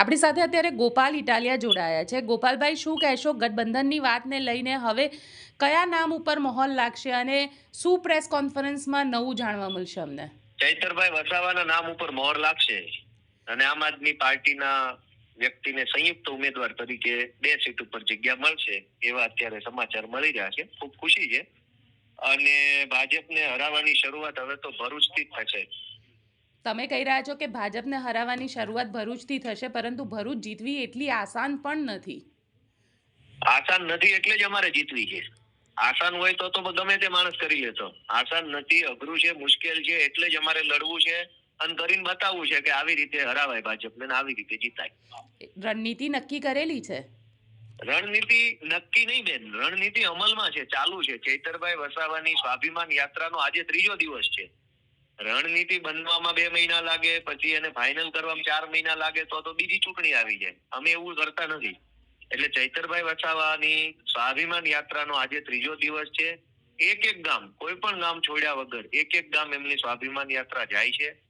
આપણી સાથે અત્યારે ગોપાલ ઇટાલિયા જોડાયા છે. ગોપાલભાઈ, શું કહેશો ગઠબંધનની વાતને લઈને હવે કયા નામ ઉપર મહોલ લાગશે અને શું પ્રેસ કોન્ફરન્સમાં નવું જાણવા મળશે અમને? ચૈતરભાઈ વસાવાના નામ ઉપર મોહર લાગશે અને આમ આદમી પાર્ટીના વ્યક્તિને સંયુક્ત ઉમેદવાર તરીકે બે સીટ ઉપર જગ્યા મળશે એવા અત્યારે સમાચાર મળી રહ્યા છે. ખૂબ ખુશી છે. અને ભાજપને હરાવવાની શરૂઆત હવે તો ભરૂચથી જ થશે. તમે કહી રહ્યા છો કે ભાજપને હરાવવાની શરૂઆત ભરૂચથી થશે પરંતુ ભરૂચ જીતવી એટલી આસાન પણ નથી. આસાન નથી એટલે જ અમારે જીતવી છે. આસાન હોય તો તો ગમે તે માણસ કરી લેતો. આસાન નથી અઘરું છે મુશ્કેલ છે એટલે જ અમારે લડવું છે અને કરીને બતાવવું છે કે આવી રીતે હરાવાય ભાજપને ને આવી રીતે જીતાય. રણનીતિ નક્કી કરેલી છે? રણનીતિ નક્કી નહીં બેન. રણનીતિ અમલમાં છે ચાલુ છે. ચૈતરભાઈ વસાવાની સ્વાભિમાન યાત્રાનો આજે ત્રીજો દિવસ છે. રણનીતિ બનવામાં બે મહિના લાગે, પછી એને ફાઇનલ કરવામાં ચાર મહિના લાગે, તો તો બીજી ચૂંટણી આવી જાય. અમે એવું કરતા નથી. એટલે ચૈતરભાઈ વસાવાની સ્વાભિમાન યાત્રાનો આજે ત્રીજો દિવસ છે. એક એક ગામ, કોઈ પણ ગામ છોડ્યા વગર, એક એક ગામ એમની સ્વાભિમાન યાત્રા જાય છે.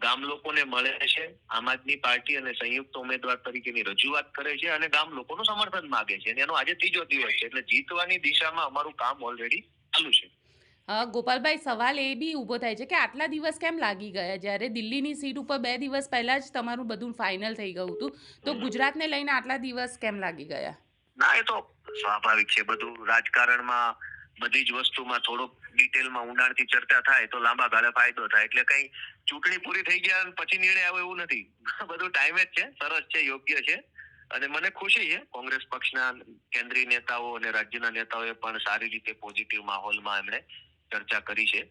ગામ લોકોને મળે છે. આમ આદમી પાર્ટી અને સંયુક્ત ઉમેદવાર તરીકેની રજૂઆત કરે છે અને ગામ લોકોનું સમર્થન માગે છે. અને એનો આજે ત્રીજો દિવસ છે. એટલે જીતવાની દિશામાં અમારું કામ ઓલરેડી ચાલુ છે. ગોપાલભાઈ, સવાલ એ બી ઊભો થાય છે કે આટલા દિવસ કેમ લાગી ગયા? જ્યારે દિલ્હીની સીટ ઉપર બે દિવસ પહેલા જ તમારું બધું ફાઇનલ થઈ ગયું હતું, તો ગુજરાતને લઈને આટલા દિવસ કેમ લાગી ગયા? ના, એ તો સ્વાભાવિક છે. બધું રાજકારણમાં બધી જ વસ્તુમાં થોડોક ડિટેલમાં ઊંડાણથી ચર્ચા થાય તો લાંબા ગાળે ફાયદો થાય. એટલે કઈ ચૂંટણી પૂરી થઈ ગયા પછી નિર્ણય આવે એવું નથી. બધું ટાઈમે જ છે. સરસ છે, યોગ્ય છે. અને મને ખુશી છે કોંગ્રેસ પક્ષના કેન્દ્રીય નેતાઓ અને રાજ્યના નેતાઓએ પણ સારી રીતે પોઝિટિવ માહોલમાં એમણે ચર્ચા કરી છે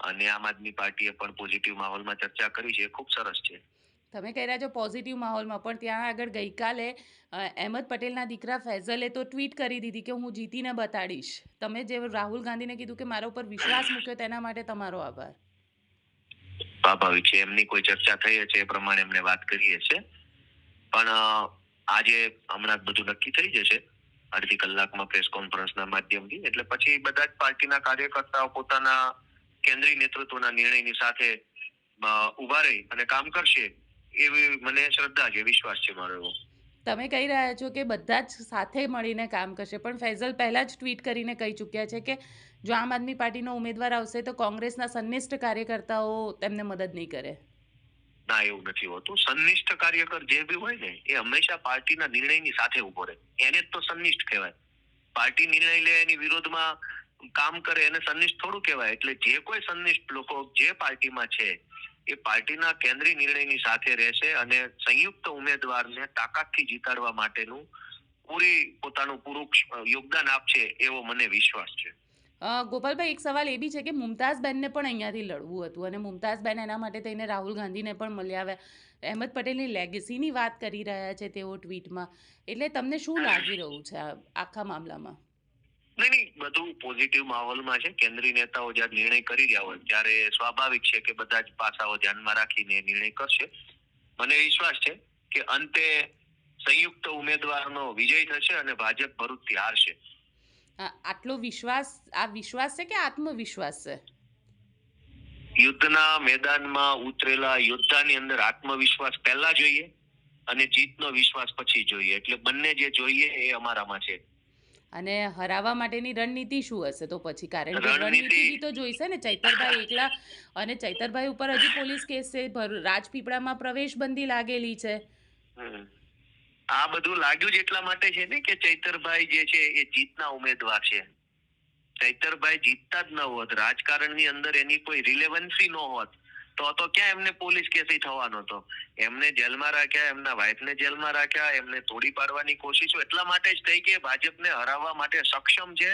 અને આમ આદમી પાર્ટીએ પણ પોઝિટિવ માહોલમાં ચર્ચા કરી છે. ખૂબ સરસ છે. તમે કહી રહ્યા છો પોઝિટિવ માહોલમાં પણ ત્યાં આગળ ગઈકાલે અહેમદ પટેલના દીકરા ફૈઝલે તો ટ્વીટ કરી દીધી કે હું જીતીને બતાડીશ. તમે જે રાહુલ ગાંધીને કીધું કે મારા ઉપર વિશ્વાસ મૂક્યો તેના માટે તમારો આભાર. સ્વાભાવિક છે. એમની કોઈ ચર્ચા થઈ હશે એ પ્રમાણે એમને વાત કરી હશે. પણ આજે હમણાં બધું નક્કી થઈ જશે. અડધી કલાકમાં પ્રેસ કોન્ફરન્સના માધ્યમથી. એટલે પછી બધા જ પાર્ટીના કાર્યકર્તાઓ પોતાના કેન્દ્રીય નેતૃત્વના નિર્ણયની સાથે ઊભા રહી અને કામ કરશે એવી મને શ્રદ્ધા છે, વિશ્વાસ છે મારો એવો. તમે કહી રહ્યા છો કે બધા જ સાથે મળીને કામ કરશે, પણ ફૈઝલ પહેલાં જ ટ્વીટ કરીને કહી ચૂક્યા છે કે જો આમ આદમી પાર્ટીનો ઉમેદવાર આવશે તો કોંગ્રેસના સંનિષ્ઠ કાર્યકર્તાઓ તેમને મદદ નહીં કરે. ના, એવું નથી હોતું. સંનિષ્ઠ કાર્યકર જે બી હોય ને, એ હંમેશા પાર્ટીના નિર્ણયની સાથે ઊભો રહે. એને જ તો સંનિષ્ઠ કહેવાય. પાર્ટી નિર્ણય લે, એની વિરોધમાં કામ કરે, એને સંનિષ્ઠ થોડું કહેવાય. એટલે જે કોઈ સંનિષ્ઠ લોકો જે પાર્ટીમાં છે, એ પાર્ટીના કેન્દ્રીય નિર્ણયની સાથે રહેશે અને સંયુક્ત ઉમેદવારને તાકાતથી જીતાડવા માટેનું પૂરી પોતાનું પૂરું યોગદાન આપશે એવો મને વિશ્વાસ છે. ગોપાલભાઈ, એક સવાલ એ બી છે કે મુમતાઝબેનને પણ અહીંયાથી લડવું હતું અને મુમતાઝબેન એના માટે થઈને રાહુલ ગાંધીને પણ મળ્યા આવ્યા. અહેમદ પટેલની લેગેસીની વાત કરી રહ્યા છે તેઓ ટ્વીટમાં. એટલે તમને શું લાગી રહ્યું છે આખા મામલામાં? નહીં નહીં, બધું પોઝિટિવ માહોલમાં છે. કેન્દ્રીય નેતાઓ જ્યારે નિર્ણય કરી રહ્યા હોય, ત્યારે સ્વાભાવિક છે કે બધા જ પાસાઓ ધ્યાનમાં રાખીને નિર્ણય કરશે. મને વિશ્વાસ છે કે અંતે સંયુક્ત ઉમેદવારનો વિજય થશે અને ભાજપ ભરૂચથી હારશે. આટલો વિશ્વાસ આ વિશ્વાસ છે કે આત્મવિશ્વાસ છે? યુદ્ધના મેદાનમાં ઉતરેલા યોદ્ધાની અંદર આત્મવિશ્વાસ પહેલા જોઈએ અને જીતનો વિશ્વાસ પછી જોઈએ. એટલે બંને જે જોઈએ એ અમારામાં છે. અને હરાવવા માટેની રણનીતિ શું હશે? તો પછી કારણ કે રણનીતિ- તો જોઈશે ને. ચૈતરભાઈ એકલા અને ચૈતરભાઈ ઉપર હજી પોલીસ કેસ છે. રાજપીપળામાં પ્રવેશ બંધી લાગેલી છે. આ બધું લાગ્યું જ એટલા માટે છે ને કે ચૈતરભાઈ જે છે એ જીતના ઉમેદવાર છે. ચૈતરભાઈ જીતતા જ ન હોત, રાજકારણની અંદર એની કોઈ રિલેવન્સી ન હોત, તો તો ક્યાં એમને પોલીસ કેસી થવાનો હતો? એમને જેલમાં રાખ્યા, એમના વાઇફને જેલમાં રાખ્યા, એમને તોડી પાડવાની કોશિશો એટલા માટે જ થઈ કે ભાજપને હરાવવા માટે સક્ષમ છે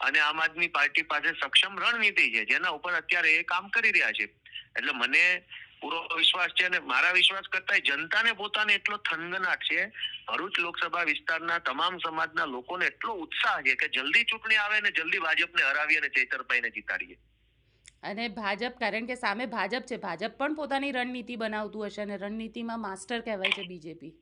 અને આમ આદમી પાર્ટી પાસે સક્ષમ રણનીતિ છે, જેના ઉપર અત્યારે એ કામ કરી રહ્યા છે. એટલે મને પૂરો વિશ્વાસ છે અને મારા વિશ્વાસ કરતા જનતાને પોતાને એટલો થનગનાટ છે ભરૂચ લોકસભા વિસ્તારના તમામ સમાજના લોકોને એટલો ઉત્સાહ છે કે જલ્દી ચૂંટણી આવે ને જલ્દી ભાજપને હરાવી અને ચેતરભાઈને જીતાડીએ. અને ભાજપ કારણ કે સામે ભાજપ છે ભાજપ પણ પોતાની રણનીતિ બનાવતું હશે અને રણનીતિમાં માસ્ટર કહેવાય છે બીજેપી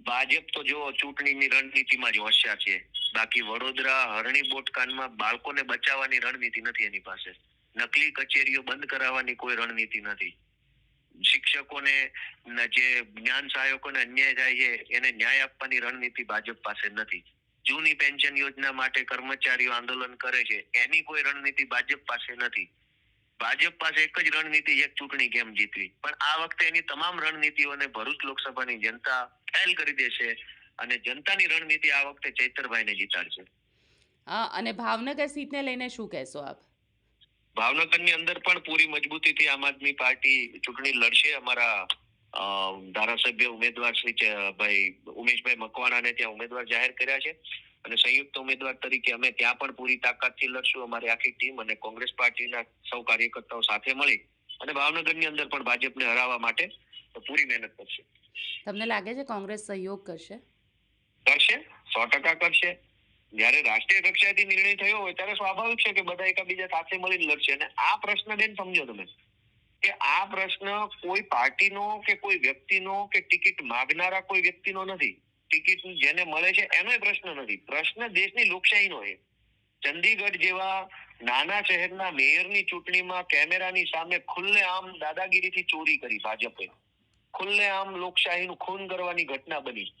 ભાજપ તો જો ચૂંટણીની રણનીતિમાં જ હોશિયાર છે. બાકી વડોદરા હરણી બોટકાનમાં બાળકોને બચાવવાની રણનીતિ નથી એની પાસે. નકલી કચેરીઓ બંધ કરાવવાની કોઈ રણનીતિ નથી. શિક્ષકોને જે જ્ઞાન સહાયકોને અન્યાય થાય છે, એને ન્યાય આપવાની રણનીતિ ભાજપ પાસે નથી. જૂની પેન્શન યોજના માટે કર્મચારીઓ આંદોલન કરે છે, એની કોઈ રણનીતિ ભાજપ પાસે નથી. ભાજપ પાસે એક જ રણનીતિ છે ચૂંટણી કેમ જીતવી? પણ આ વખતે એની તમામ રણનીતિઓને ભરૂચ લોકસભાની જનતા ફેલ કરી દેશે અને જનતાની રણનીતિ આ વખતે ચૈતરભાઈને જીતાડશે. હા, અને ભાવનગર સીટને લઈને શું કહેશો આપ? ભાવનગરની અંદર પણ પૂરી મજબૂતીથી આમ આદમી પાર્ટી ચૂંટણી લડશે. અમારા ધારાસભ્ય ઉમેદવાર શ્રી ભાઈ ઉમેશભાઈ મકવાણાને ત્યાં ઉમેદવાર જાહેર કર્યા છે. અને સંયુક્ત ઉમેદવાર તરીકે અમે ત્યાં પણ પૂરી તાકાતથી લડશું અમારી આખી ટીમ અને કોંગ્રેસ પાર્ટીના સૌ કાર્યકર્તાઓ સાથે મળી અને ભાવનગરની અંદર પણ ભાજપને હરાવવા માટે પૂરી મહેનત કરશે. તમને લાગે છે કોંગ્રેસ સહયોગ કરશે? કરશે સો ટકા કરશે. જ્યારે રાષ્ટ્રીય કક્ષાએથી નિર્ણય થયો હોય ત્યારે સ્વાભાવિક છે કે બધા એકબીજા સાથે મળીને લડશે. અને આ પ્રશ્ન બેન સમજો તમે કે આ પ્રશ્ન કોઈ પાર્ટીનો કે કોઈ વ્યક્તિનો કે ટિકિટ માગનારા કોઈ વ્યક્તિનો નથી. ટિકિટ જેને મળે છે એનો પ્રશ્ન નથી. પ્રશ્ન દેશની લોકશાહીનો છે. ચંદીગઢ જેવા નાના શહેરના મેયરની ચૂંટણીમાં કેમેરાની સામે ખુલ્લેઆમ દાદાગીરીથી ચોરી કરી ભાજપે. ખુલ્લેઆમ લોકશાહીનું ખૂન કરવાની ઘટના બની.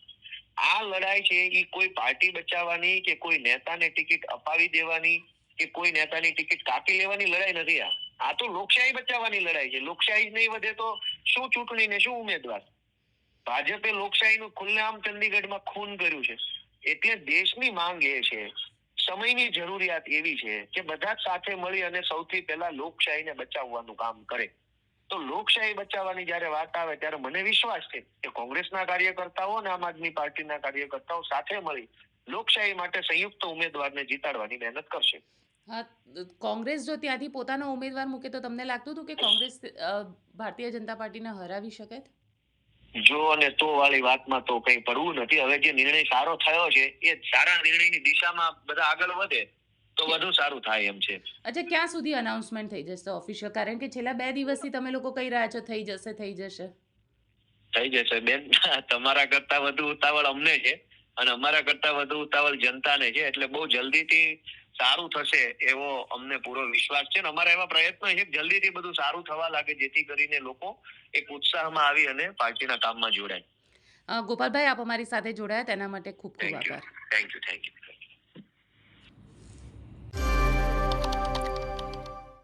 આ લડાઈ છે એ કોઈ પાર્ટી બચાવવાની કે કોઈ નેતાને ટિકિટ અપાવી દેવાની કે કોઈ નેતાની ટિકિટ કાપી લેવાની લડાઈ નથી આ. આ તો લોકશાહી બચાવવાની લડાઈ છે. લોકશાહી નહીં વધે તો શું ચૂંટણી ને શું ઉમેદવાર? ભાજપે લોકશાહીનું ખુલ્લેઆમ ચંદીગઢમાં ખૂન કર્યું છે. એટલે દેશની માંગ એ છે, સમયની જરૂરિયાત એવી છે કે બધા સાથે મળી અને સૌથી પહેલા લોકશાહીને બચાવવાનું કામ કરે. તો લોકશાહી બચાવવાની જયારે વાત આવે ત્યારે મને વિશ્વાસ છે કે કોંગ્રેસના કાર્યકર્તાઓ અને આમ આદમી પાર્ટીના કાર્યકર્તાઓ સાથે મળી લોકશાહી માટે સંયુક્ત ઉમેદવારને જીતાડવાની મહેનત કરશે. કોંગ્રેસ જો ત્યાંથી પોતાનો ઉમેદવાર મૂકે તો તમને લાગતું હતું કે કોંગ્રેસ ભારતીય જનતા પાર્ટીને હરાવી શકે? જો અને તો વાળી વાતમાં તો કઈ પડવું નથી. હવે જે નિર્ણય સારો થયો છે એ સારા નિર્ણયની દિશામાં બધા આગળ વધે. તો વધુ સારું થાય એમ છે. અચ્છા ક્યાં સુધી અનાઉન્સમેન્ટ થઈ જશે ઓફિશિયલ કારણ કે છેલ્લા બે દિવસથી તમે લોકો કહી રહ્યા છો થઈ જશે થઈ જશે. થઈ જશે. બેન તમારા કરતા વધુ ઉતાવળ અમને છે અને અમારા કરતા વધુ ઉતાવળ જનતાને છે. એટલે બહુ જલ્દીથી સારું થશે એવો અમને પૂરો વિશ્વાસ છે. ને અમારા એવા પ્રયત્નો છે જલ્દીથી બધું સારું થવા લાગે જેથી કરીને લોકો એક ઉત્સાહમાં આવી અને પાર્ટીના કામમાં જોડાય. ગોપાલભાઈ આપ અમારી સાથે જોડાયા. તેના માટે ખૂબ ખૂબ આભાર. Thank you thank you